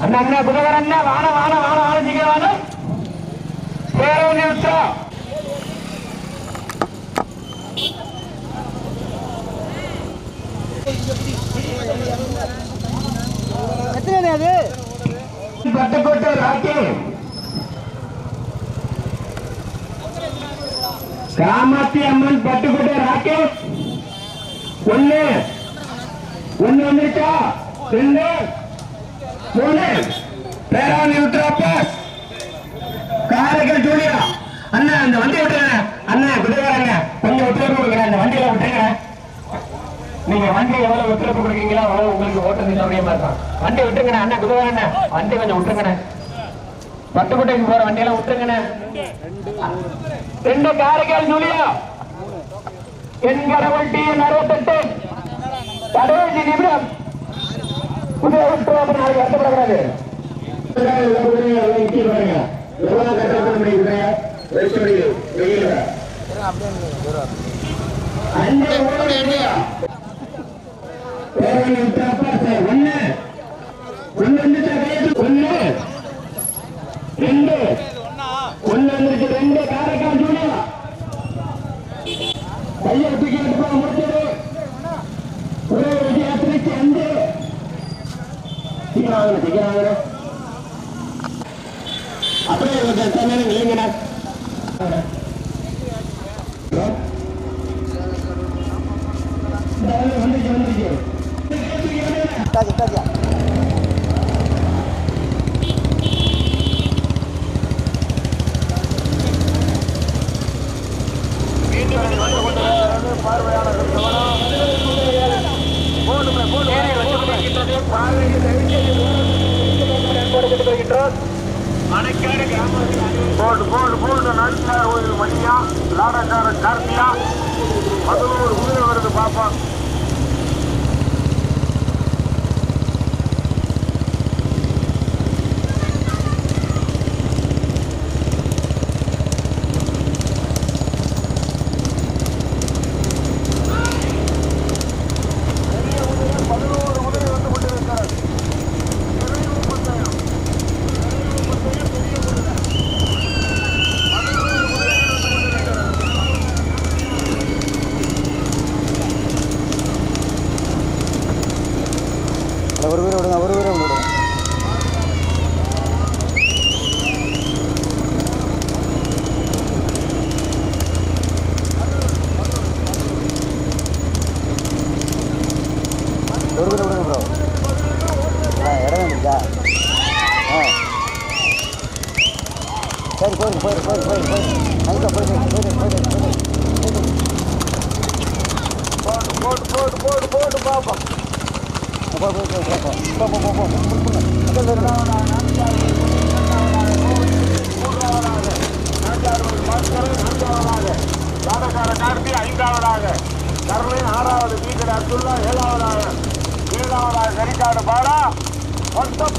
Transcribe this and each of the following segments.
அண்ணா அண்ணா புதவர் அண்ணா வாழ வாழ வாழ வாழ செய்யவான பேரவன் நிறுத்தம் எத்தனை அது? பட்டுக்கோட்டை ராக்கி. ராமாத்தி அம்மன் பட்டுக்கோட்டை ராக்கேஷ் ஒன்னு ஒன்னு வந்துருச்சா? ரெண்டு. மூணு பேராவணி உத்தரப்பா காரைக்கால் ஜூலியா அண்ணா அந்த வண்டி விட்டுருங்க. அண்ணா குதிரைக்காரங்க கொஞ்சம் ஒத்துழைப்பு கொடுக்குறேன் அந்த வண்டியில விட்டுருங்க. நீங்க வண்டி எவ்வளவு ஒத்துழைப்பு கொடுக்கீங்களோ அவ்வளவு உங்களுக்கு ஓட்டுறது சௌகரியமா இருக்கும். வண்டி விட்டுருங்கண்ணே. அண்ணா குதிரைக்காரண்ணே வண்டி கொஞ்சம் விட்டுருங்கண்ணே. பட்டுக்கோட்டைக்கு போற வண்டியெல்லாம் விட்டுருங்கண்ணே. ரெண்டு காரைக்கால் ஜூலியா என் கடவுள் டி அறுபத்தெட்டு. கடைசி நிமிடம். உபயோகப்படுத்தாமல் நாளைக்கு வருத்தப்படக்கூடாது ஒன்னு ஒன்னு ரெண்டு சீக்கிரம் வாங்க சீக்கிரம் அப்படியே கொஞ்சம் நேரம் இல்லைங்கண்ணா வந்துச்சு வந்துச்சு போட்டு போல்டு போல்டு நாட்டினார் கோயில் மணியா லாடக்கார கார்த்தியா பதினோரு உயிரை வருது பாப்பா.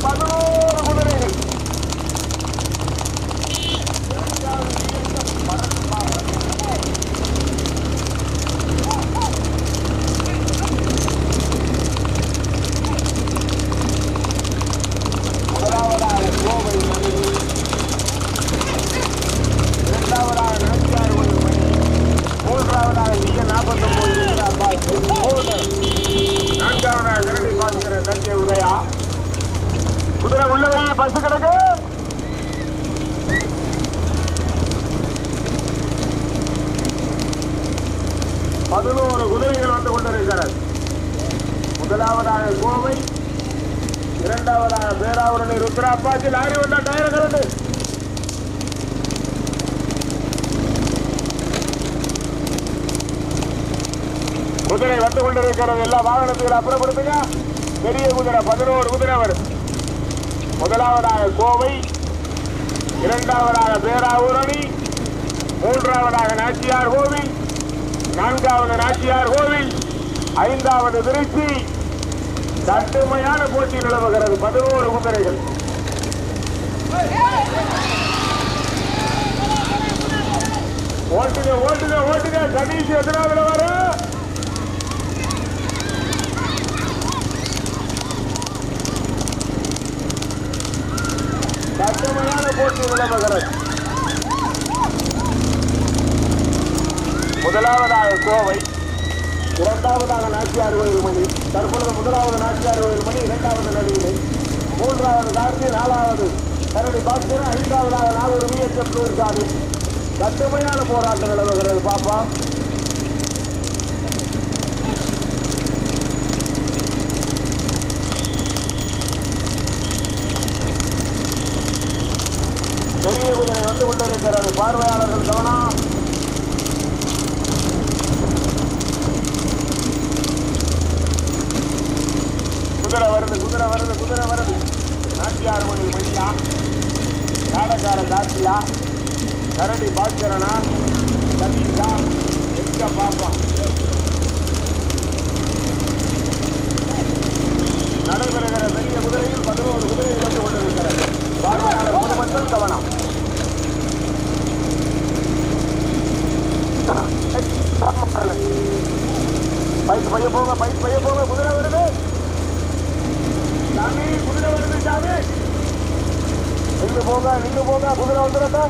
Bán. குதிரை வந்து கொண்டிருக்கிறது. எல்லா வாகனத்துகளை அப்புறப்படுத்துங்க. பெரிய குதிரை பதினோரு குதிரை வரும் முதலாவதாக கோவை இரண்டாவதாக பேராவூரணி மூன்றாவதாக நாச்சியார் கோவில் நான்காவது நாச்சியார் கோவில் ஐந்தாவது திருச்சி. கடுமையான போட்டி நிலவுகிறது. பதினோரு குதிரைகள். ஓட்டுங்க ஓட்டுங்க ஓட்டுங்க. கணேஷ் எத்தனாவது வரும் போட்டி நிலவுகிறது முதலாவதாக கோவை இரண்டாவதாக நாச்சியார் கோயில் மணி தற்பொழுது முதலாவது நாச்சியார் கோயில் மணி இரண்டாவது நடுவிலை மூன்றாவது தாக்கி நாலாவது கரடி பாஸ்கர் ஐந்தாவதாக நாகூர் விஎஸ்எஃப் சாமி கடுமையான போராட்டம் நிலவுகிறது பாப்பா பெரிய குதிரை இருக்கிறது பார்வையாளர்கள் கவனம். குதிரை வருது குதிரை வருது குதிரை வருது. நாட்டியார் மணி மணியா காடக்கார காத்தியா கரடி பாக்கிறனா கவிதா எங்க பாப்பா? நடைபெறுகிற பெரிய குதிரையில் பதினோரு குதிரை வந்து கொண்டிருக்கிறது. பார்வையாளர் பொதுமக்கள் கவனம். பைக் பைய போங்க பைக் பைய போங்க குதிரை வருது சாமி குதிரை வருது சாமி. நின்று போங்க நின்று போங்க குதிரை வந்துடட்டா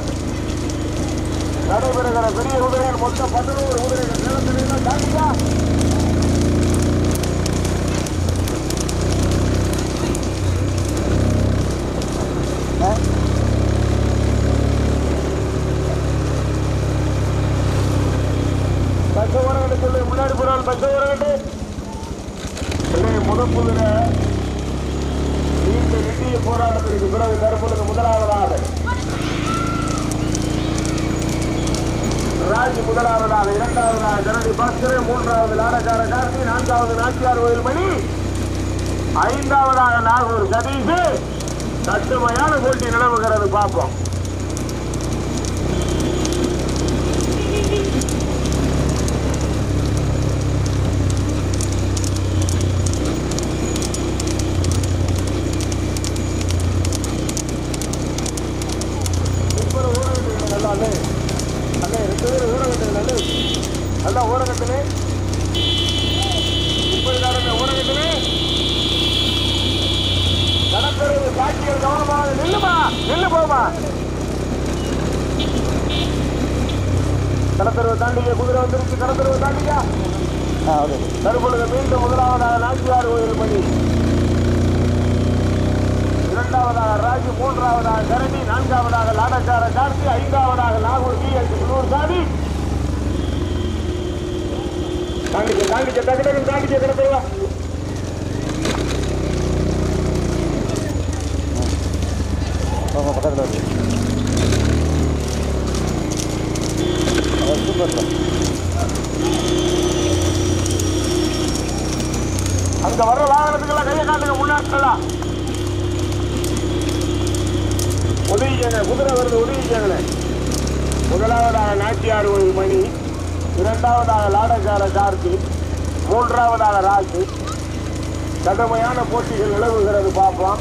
நடைபெறுகிற பெரிய குதிரைகள் மொத்தம் பதினோரு குதிரைகள். நிலத்திலிருந்து தாண்டிக்கா பஸ் ஓரங்கட்டு சொல்லு முன்னாடி போறாள் பஸ் வரவிட்டு முதல் குதிரை நீண்ட நெட்டிய போராட்டத்திற்கு பிறகு தற்பொழுது முதலாவதாக ராஜ் முதலாவதாக இரண்டாவதாக ஜனனி பாஸ்கர் மூன்றாவது லாடக்கார கார்த்தி நான்காவது நாச்சியார் கோயில்மணி ஐந்தாவதாக நாகூர் சதீஷ். கட்டுமையான போட்டி நிலவுகிறது பார்ப்போம் சூப்பர் ஊரகத்துக்கு நல்லா அண்ணே அண்ணே ரெண்டு பேரும் ஊரகத்துக்கு நல்ல நல்லா ஊரகத்துலே முப்பது நாடு ஊரகத்துலே கடற்கரை காட்சிகள் கவனமாக நில்லுமா நில்லு போமா கடத்தருவை தாண்டிக்க குதிரை வந்துருச்சு கடத்தருவை தாண்டிக்க ஆ ஓகே தற்பொழுது மீண்டும் முதலாவதாக நாச்சியார் கோயில் மணி இரண்டாவதாக ராஜு மூன்றாவதாக கரணி நான்காவதாக லாடக்கார கார்த்தி ஐந்தாவதாக நாகூர் பி எஸ் குளூர் சாமி தாண்டிக்க டக்கு டக்கு கிடத்துவா உங்கள் பக்கத்தில் இருக்கு. Super sir. அங்க வர்ற வாகனத்துக்கெல்லாம் கையை காட்டுங்க முன்னாடிலாம் உதவி செய்யுங்க குதிரை வருது உதவி செய்யுங்களே முதலாவதாக நாச்சியார் கோயில் மணி. இரண்டாவதாக லாடக்கார கார்த்தி மூன்றாவதாக ராஜு. கடுமையான போட்டிகள் நிலவுகிறது பார்ப்போம்.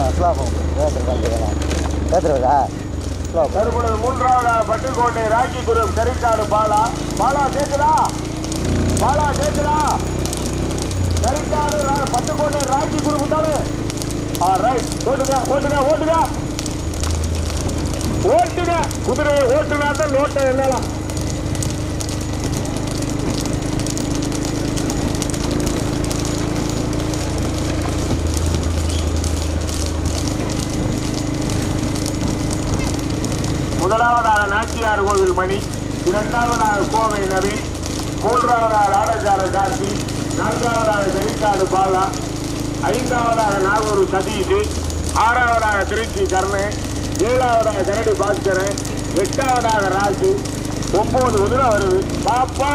ஆ தற்பொழுது மூன்றாவதாக பட்டுக்கோட்டை ராக்கி குரு கரிக்காடு பாலா. பாலா கேட்குதா பாலா கேட்குதா கரிக்காடு பட்டுக்கோட்டை ராக்கி குரு தானே ஆ ரைட் ஓட்டுங்க ஓட்டுங்க ஓட்டுங்க. ஓட்டுங்க. குதிரையை ஓட்டுனா தான் நோட்டை என்னலாம் முதலாவதாக நாச்சியார் கோவில் மணி இரண்டாவதாக கோவை நபி மூன்றாவதாக ஆடக்கார காசி நான்காவதாக செழிக்காடு பாலா ஐந்தாவதாக நாகூர் சதீஷ் ஆறாவதாக திருச்சி கர்ணன் ஏழாவதாக கரடி பாஸ்கரன் எட்டாவதாக ராஜு ஒன்பது குதிரை வருது பாப்பா.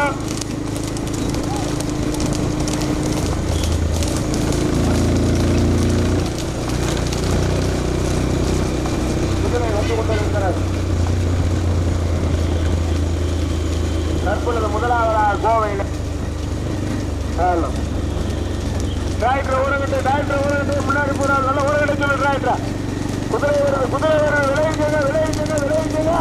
குதிரை வந்து கொண்டிருக்கிறது. தற்பொழுது முதலாவதாக கோவை டிராக்டர் ஊரகத்தை டிராக்டர் ஊரகத்தை முன்னாடி போறாரு நல்ல ஊரகத்தை சொல்லு டிராக்டர். குதிரை வருது குதிரை வருது விளைவிச்சுங்க விளைவிச்சுங்க விளைவிச்சுங்க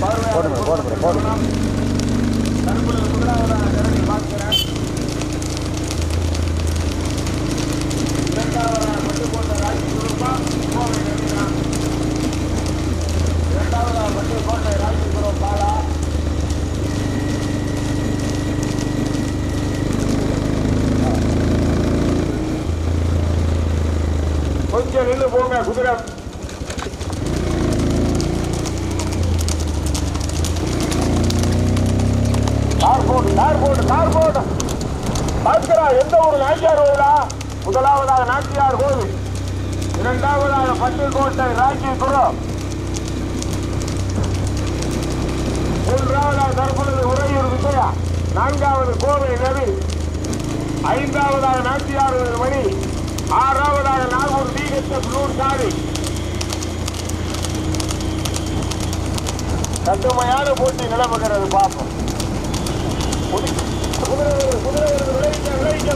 போடு bro, போடு bro, போடு தற்பொழுது முதலாவதாக கரடி பாஸ்கரன் இரண்டாவதாக பட்டுக்கோட்டை ராஜ் குருப்பா கோவை ரவீனா இரண்டாவதாக பட்டுக்கோட்டை ராஜ்குரு பாலா கொஞ்சம் நின்று போங்க குதிரை கார் போடு கார் போடு கார் போடு பாஸ்கரா எந்த ஒரு நாச்சியார் கோவிலா முதலாவதாக நாச்சியார் கோவில். இரண்டாவதாக பட்டுக்கோட்டை ராஜ்குரு மூன்றாவதாக தற்பொழுது உறையூர் விஜயா. நான்காவது கோவை நவி ஐந்தாவதாக நாச்சியார் மணி. ஆறாவதாக நாகூர் டிஹெச்எஃப் நூர் சாரி கடுமையான போட்டி நிலவுகிறது பார்ப்போம் குதிரை குதிரை எல்லாம் நெருங்கி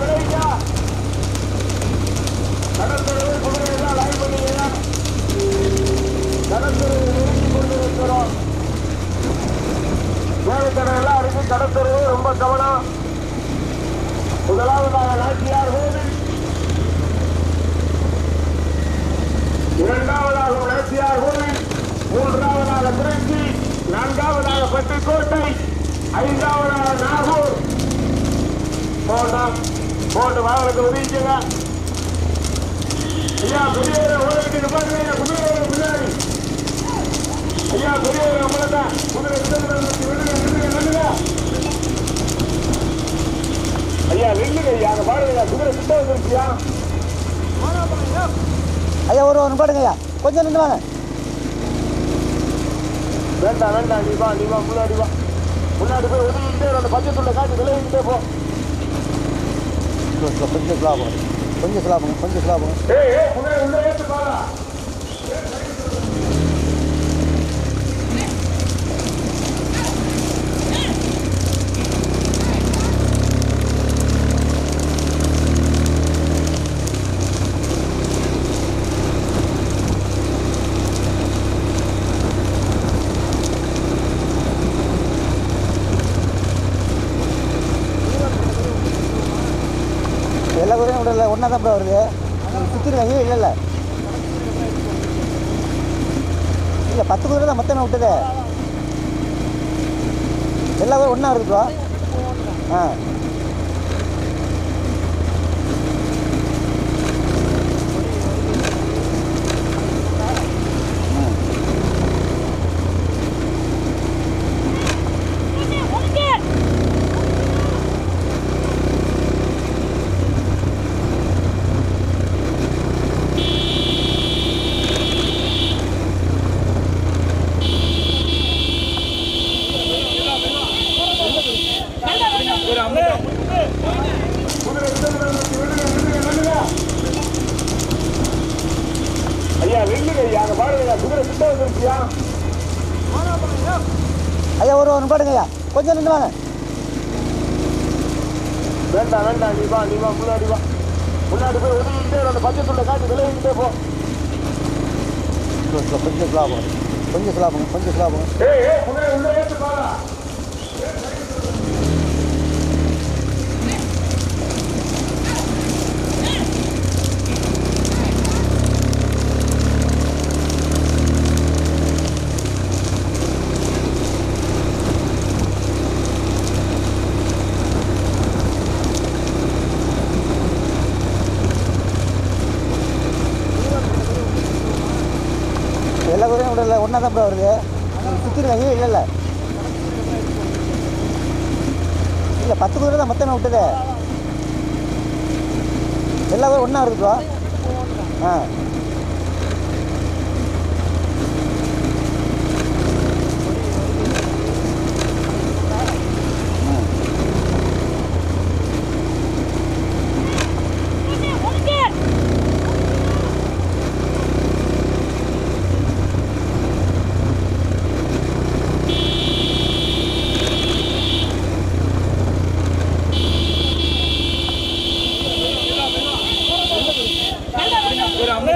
இருக்கு கடற்கரை ரொம்ப கவனம் முதலாவதாக நாச்சியார் கோவில் இரண்டாவதாக நாச்சியார் கோவில் மூன்றாவதாக திருச்சி நான்காவதாக பட்டுக்கோட்டை ஐந்தாவதாக நாகூர். போட்டோம் போட்டு வாகனத்தை உதவிச்சுங்க ஐயா பெரியவரை ஓடிட்டு நிப்பாட்டுங்க குதிரை பின்னாடி ஐயா பெரியவரை உங்களை குதிரை விடுங்க ஐயா நில்லுங்க ஐயா. அங்க பாருங்க குதிரை கிட்ட வந்துருச்சியா ஐயா. ஒரு ஒன்று பாடுங்க ஐயா. கொஞ்சம் நின்று வாங்க. வேண்டாம் வேண்டாம். நீ வா நீ வா. முன்னாடி வா. முன்னாடி போய் இரு, அந்த பச்சைத்துள்ள காட்டு விளையிட்டே போ. ஸ்லோ, ஸ்லோ, கொஞ்சம் ஸ்லோ ஆகும் கொஞ்சம் ஸ்லோ ஆகும் கொஞ்சம் ஸ்லோ ஆகும் ஏய் ஏய் முன்னாடி உள்ள ஏத்து பாரா எல்லா விடல வருது. சுற்றிருக்காங்க இல்லை இல்லை. இல்லை பத்து குதிரை தான் மொத்தமே விட்டது. எல்லா ஒன்றா வருது ஆ குதிரை கிட்ட வந்துருச்சு விடுங்க விடுங்க விடுங்க ஐயா நில்லுங்க ஐயா அங்க பாருங்க குதிரை கிட்ட வந்துருச்சியா ஐயா ஒரு ஒன்று பாடுங்க ஐயா கொஞ்சம் நின்று வாங்க வேண்டாம் வேண்டாம் நீ வா நீ வா முன்னாடி வா முன்னாடி போய் ஒதுங்கிட்டே அந்த பஞ்சத்துள்ள காட்டு விளையிட்டே போ கொஞ்சம் ஸ்லோ கொஞ்சம் ஸ்லோ கொஞ்சம் ஸ்லோ ஏய் ஏய் உள்ளே உள்ளே ஏத்து பாரா எல்லா குதிரையும் விடல ப்ரோ வருது சுற்றிருக்காங்க இல்லை இல்லை. இல்லை பத்து குதிரை தான் மொத்தமே விட்டது. எல்லா ஒன்றா வருது ஆ. குதிரை கிட்ட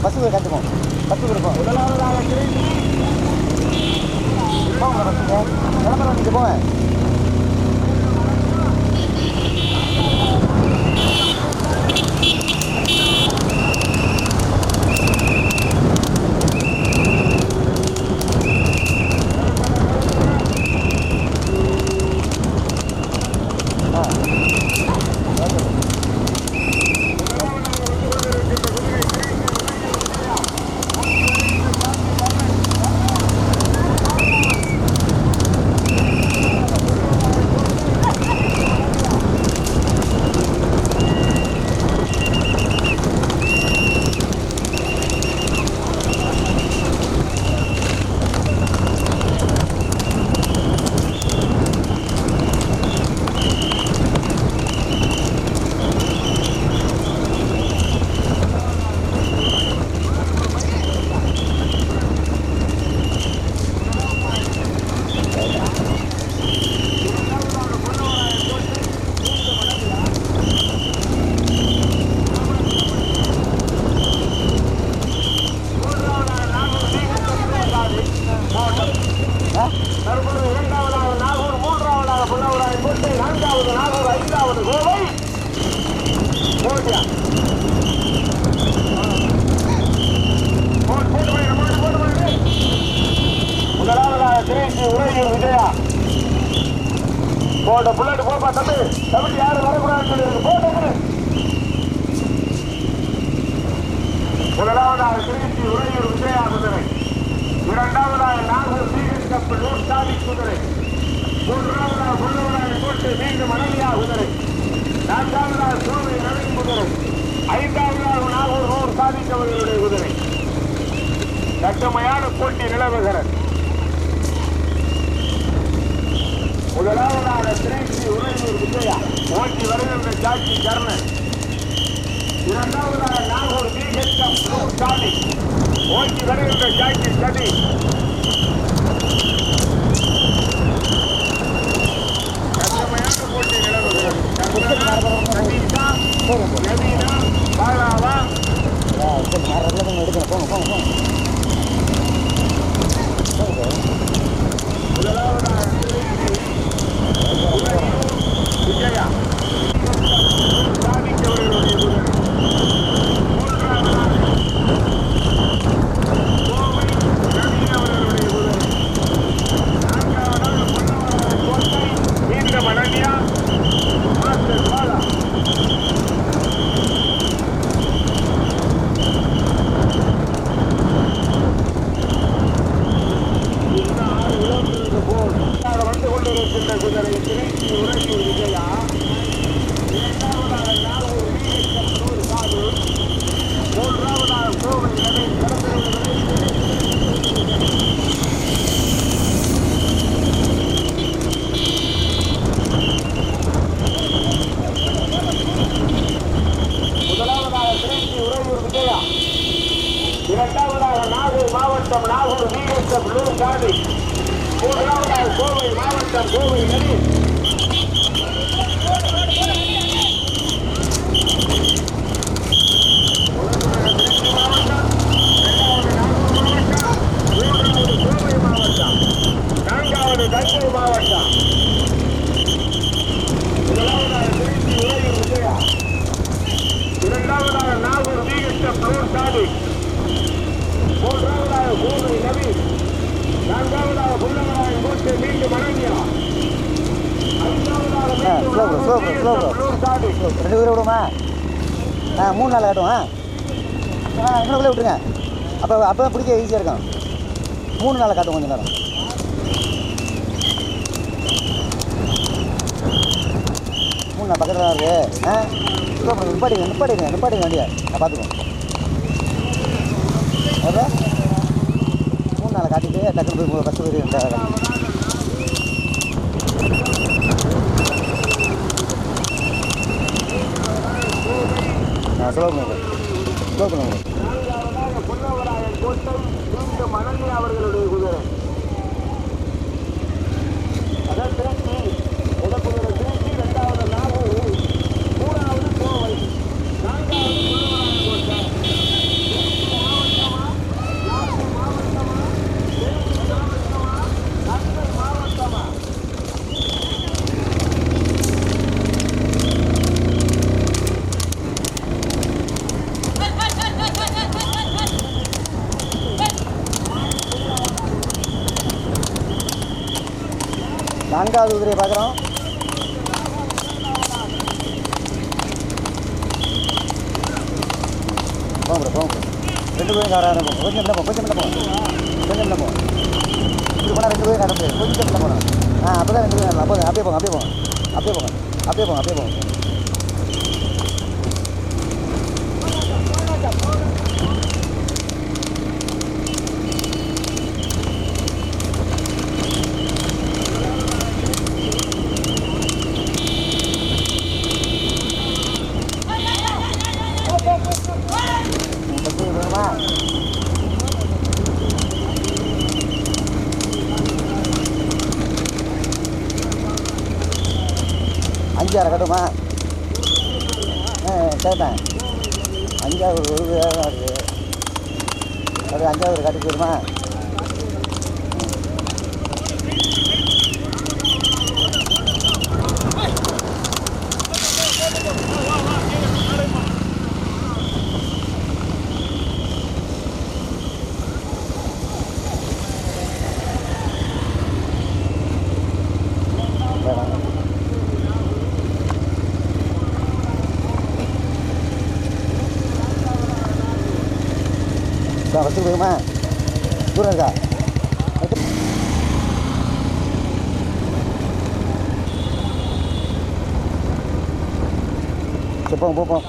我是不是赶？நாகூர் கோவை போட்டியா முதலாவதாக திருச்சி உறையூர் விஜயா. போட்ட புல்லட் போப்பா தம்பி. தம்பி யாரும் வரக்கூடாதுன்னு சொல்லியிருக்கு. போட்டு முதலாவதாக திருச்சி விஜயா குதிரை. இரண்டாவதாக நாகூர் சீகன் கப்பல் நூர் குதிரை. மூன்றாவதாக புள்ளவராய கோட்டை மீண்டும் அனலியா குதிரை நான்காவதாக சூழ்நிலை நவீன் குதிரை ஐந்தாவதாக நாகூர் நூர் சாதித்தவர்களுடைய குதிரை கட்டுமையான போட்டி நிலவுகிறது. முதலாவதாக திருச்சி உறையூர் விஜயா. ஓட்டி வருகின்ற ஜாக்கி கர்ணன். இரண்டாவதாக நாகூர் பிஹெச்எம் நூர் ஓட்டி வருகின்ற ஜாக்கி சதி கடுமையான போட்டி நிலவுகிறது சந்திரனா, சதீஷா, நவீனா, பாலாவா ஆ சரி நான் ரெகுலர் பண்ணி எடுக்கிறேன் போங்க போங்க போங்க போங்க முதலாவதாக திருச்சி, உறையூர், விஜயா சாதிக்கவர்களுடைய குதிரை மூன்றாவதாக கோவை நவீன் அவர்களுடைய குதிரை நான்காவதாக பொன்னவராய கோட்டை மீண்டும் அனன்யா மாஸ்டர் பாலா இந்த ஆறு கிலோமீட்டருக்கு போல் வந்து கொண்டிருக்கின்ற குதிரை திருச்சி உறையூர் விஜயா இரண்டாவதாக நாகூர் விஎஸ்எம் நூறு சாது மூன்றாவதாக கோவை நவீன் கடற்கரை முதலாவதாக திருச்சி உறையூர் விஜயா இரண்டாவதாக நாகூர் மாவட்டம் நாகூர் விஎஸ்எம் லூர்காடி மூன்றாவதாக கோவை மாவட்டம் கோவை நதி நான்காவது தஞ்சை மாவட்டம் முதலாவதாக திருச்சி உறையூர் விஜயா இரண்டாவதாக நாகூர் விஎஸ்எம் லூர்காடி மூன்றாவதாக கோவை நவீன். நான்காவதாக மீண்டும் ரெண்டு பேரும் விடுமா ஆ மூணு நாள் காட்டும் ஆ? ஆ இன்னொரு விட்டுருங்க. அப்போ அப்போ தான் பிடிக்க ஈஸியாக இருக்கும். மூணு நாளை காட்டும் கொஞ்சம் நேரம். மூணு நாள் பக்கத்தில் தான் இருக்குது ஆ? சூப்பர் நிப்பாடிங்க நிப்பாடிங்க நிப்பாடிங்க வண்டியை. நான் பார்த்துக்குவோம் ஓகே மூணு நாள் காட்டிட்டு டக்குனு போய் ஃபஸ்ட்டு போய் ரெண்டாவது ஆ ஸ்லோ பண்ணுங்க ஸ்லோ பண்ணுங்க அவர்களுடைய சார் ஃபஸ்ட்டு போயிருமா தூரம் இருக்கா சரி போங்க போப்போம்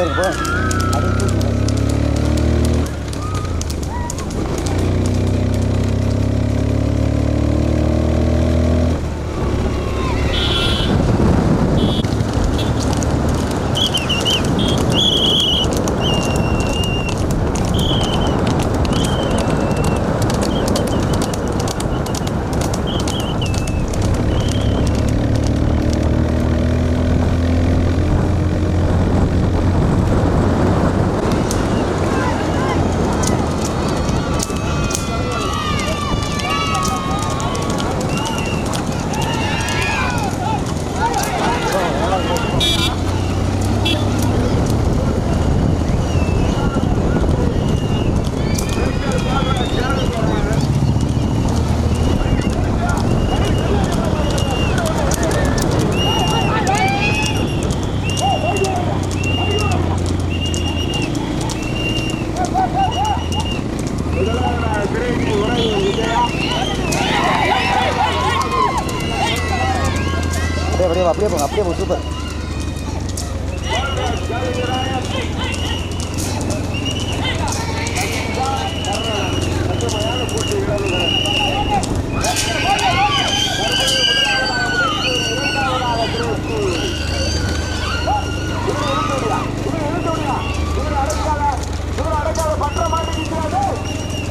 ஆ போயிருங்க அப்படியே அப்படியே போங்க அப்படியே போங்க சூப்பர்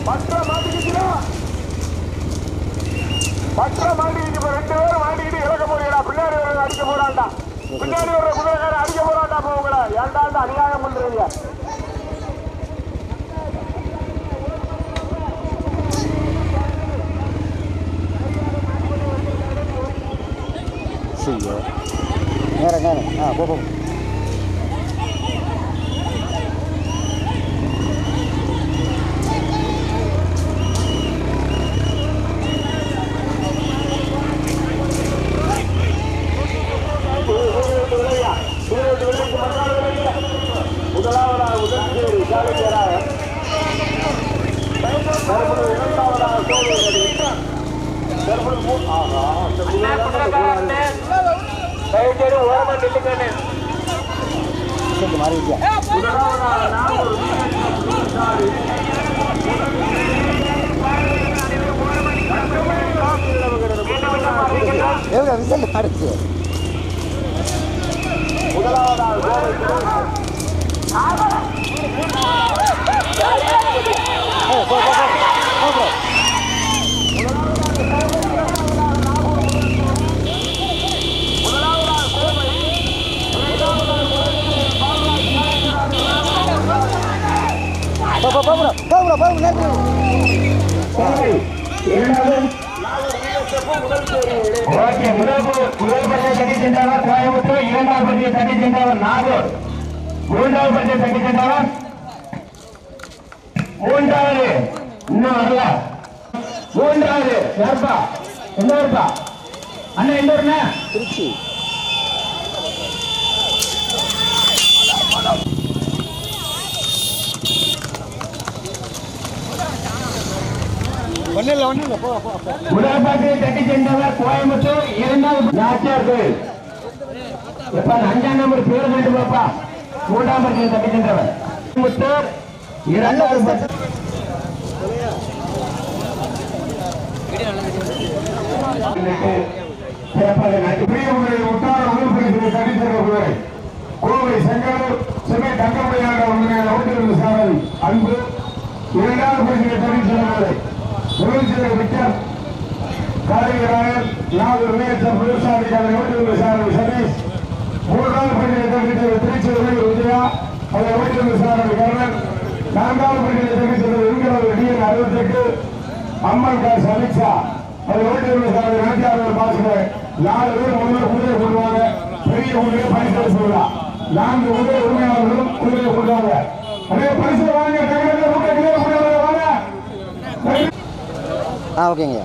பற்ற பக்கம் மாட்டிக்கிட்டு இப்ப ரெண்டு பேரும் மாட்டிக்கிட்டு இறக்க போறீங்களா பின்னாடி ஒரு அடிக்க போறாண்டா பின்னாடி ஒரு குதிரைக்கார அடிக்க போறாண்டா அப்ப உங்களை ஏண்டாண்டு அநியாயம் பண்றீங்க See you. நேரம் நேரம் ஆ போ பரிசை தட்டி சென்றவர் மூன்றாவது இன்னும் வரல மூன்றாவது யாருப்பா எந்த ஊருப்பா அண்ணா எந்த ஊருண்ணா திருச்சி ஒன்றும் இல்லை ஒன்றும் இல்லை போ போ போ முதல் பரிசை தட்டி சென்றவர் கோயம்புத்தூர் இரண்டாவது நாச்சியார் கோயில் எப்ப அந்த அஞ்சாம் நம்பர் பேர் சொல்லிட்டு போப்பா மூன்றாம் பரிசை தட்டி சென்றவர் கோயம்புத்தூர் இரண்டாவது பரிசு சிறப்பாக நடத்தி உற்றார உறுப்பினர்களை தனித்திருக்கிற கோவை செங்கல் சென்னை தங்கமணியாக ஒன்றிய ஓட்டுநர் அன்பு இரண்டாவது விக்ரம் சதீஷ் மூன்றாவது அவர் ஓட்டுநர் சாரதி கர்ணன் நான்காவது பகுதியை தனித்தது இருக்கிறது டிஎன் அறுபத்தெட்டு அம்மன் கார் சமீட்சா அது ஓட்டுநர் சாரதி நாட்டியாளர் பாசுகிறேன் நாலு பேர் ஒன்று குதிரை கொள்வாங்க. பெரிய குதிரை பரிசு சொல்லலாம் நான்கு குதிரை உரிமையாளர்களும் குதிரை கொள்வாங்க. அதே பரிசு வாங்க தகவல் ஆ ஓகேங்க